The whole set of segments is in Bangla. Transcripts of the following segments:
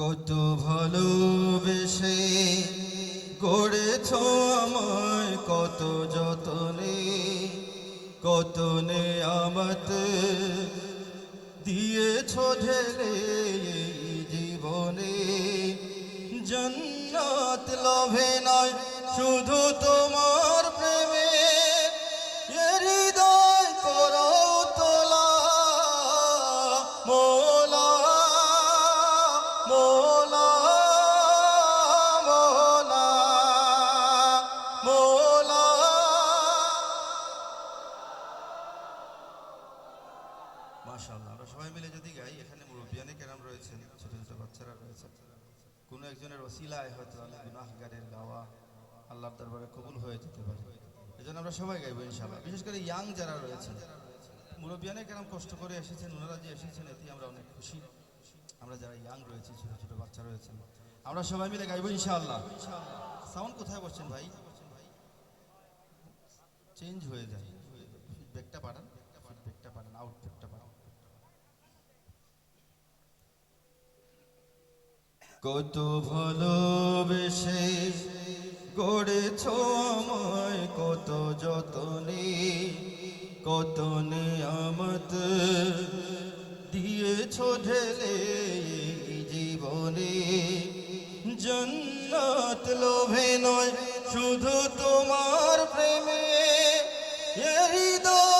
কত ভালোবেসে গড়েছ আমায়, কত যতনে কত নেয়ামত দিয়েছ ঢেলে জীবনে। জন্নাত লভে নয়, শুধু তোমার মোলা মোলা মোলা। মাশাআল্লাহ, আমরা সবাই মিলে যদি গাই, এখানে মুরব্বিয়ানে কেরাম রয়েছেন, ছোট ছোট বাচ্চারা রয়েছেন। কোনো একজনের ওসিলায় হয়তো আমি গুনাহগারের গাওয়া আল্লাহর দরবারে কবুল হয়ে যেতে পারে। এজন্য আমরা সবাই গাইবো ইনশাআল্লাহ। বিশেষ করে ইয়াং যারা রয়েছেন, মুরব্বিয়ানে কেরাম কষ্ট করে এসেছেন, ওনারা যে এসেছেন এতে আমরা অনেক খুশি। আমরা যারা ইয়াং রয়েছি, ছোট ছোট বাচ্চা রয়েছেন আমরা সবাই মিলে গাইবো ইনশাআল্লাহ। সাউন্ড কোথায় বসছেন ভাই? চেঞ্জ হয়ে যায়। ফিডব্যাকটা পাঠান ফিডব্যাকটা পাঠান আউটপুটটা পাঠান কত ভালোবেসে গড়েছ আমায়, কত যতনে, কত নেয়ামত দিয়েছ ঢেলে জীবনে। জন্নাত লোভে নয় শুধু তোমার প্রেমে। হৃদয়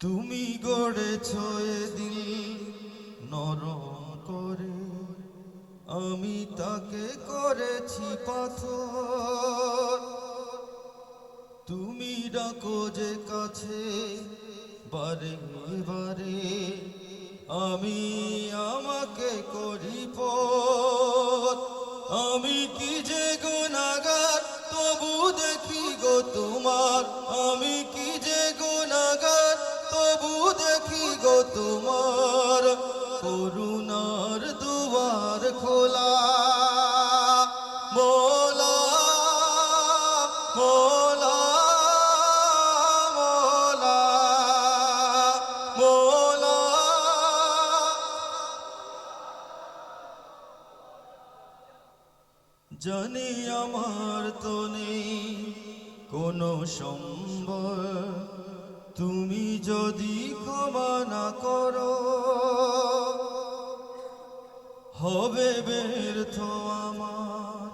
তুমি গড়েছ দিল নরম করে। আমি তাকে করেছি পাথর। তুমি ডাকো যে কাছে, বারে বারে। আমি আমাকে করি পথ। আমি কি যে গুণাগার, তবু দেখি গো তোমার দেখি গো তোমার, করুণার দুয়ার খোলা। মোলা মোলা মোলা মোলা। জানি আমার তো নেই কোনো সম্বল তুমি যদি ক্ষমা না করো, হবে ব্যর্থ আমার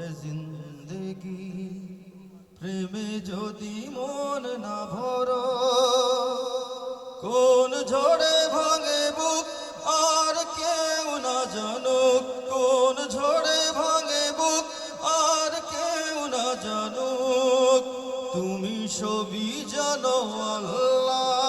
এ জিন্দগি। প্রেমে যদি মন না ভরো, কোন ঝড়ে ভাঙে বুক আর কেউ না জানুক তুমি ছবি জানো আল্লাহ।